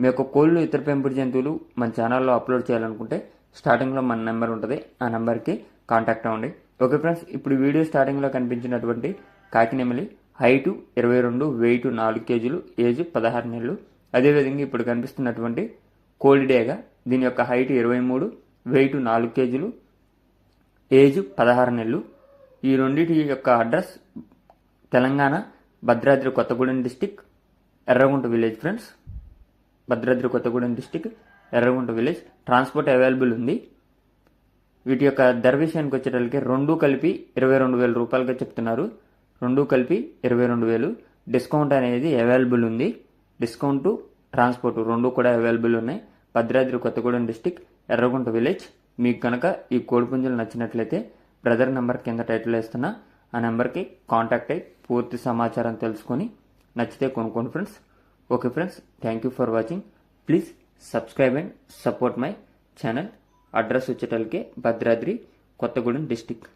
మీ యొక్క కోళ్ళు ఇతర పెంపుడు జంతువులు మన ఛానల్లో అప్లోడ్ చేయాలనుకుంటే స్టార్టింగ్లో మన నెంబర్ ఉంటుంది. ఆ నెంబర్కి కాంటాక్ట్ అవ్వండి. ఓకే ఫ్రెండ్స్ ఇప్పుడు వీడియో స్టార్టింగ్లో కనిపించినటువంటి కాకినెమిలి హైటు ఇరవై రెండు వెయిట్ నాలుగు కేజీలు ఏజ్ పదహారు నెలలు. అదేవిధంగా ఇప్పుడు కనిపిస్తున్నటువంటి కోల్డేగా దీని యొక్క హైట్ ఇరవై మూడు వెయిట్ నాలుగు కేజీలు ఏజ్ పదహారు నెలలు. ఈ రెండింటి యొక్క address Telangana Bhadradri Kothagudem district Erragunta village friends. Bhadradri Kothagudem district Erragunta village. Transport available ఉంది. వీటి యొక్క ధర విషయానికి వచ్చేటప్పటికి రెండు కలిపి ఇరవై రెండు వేల రూపాయలుగా చెప్తున్నారు. రెండు కలిపి ఇరవై రెండు వేలు. డిస్కౌంట్ అనేది అవైలబుల్ ఉంది. డిస్కౌంట్ ట్రాన్స్పోర్ట్ రెండు కూడా అవైలబుల్ ఉన్నాయి. Bhadradri Kothagudem district Erragunta village. మీకు కనుక ఈ కోడిపుంజులు నచ్చినట్లయితే బ్రదర్ నెంబర్ కింద టైటిల్ వేస్తున్నా. ఆ నెంబర్కి కాంటాక్ట్ అయ్యి పూర్తి సమాచారం తెలుసుకొని నచ్చితే కొనుక్కోండి friends. Okay friends thank you for watching please subscribe and support my channel address వచ్చేటలకే Bhadradri Kothagudem district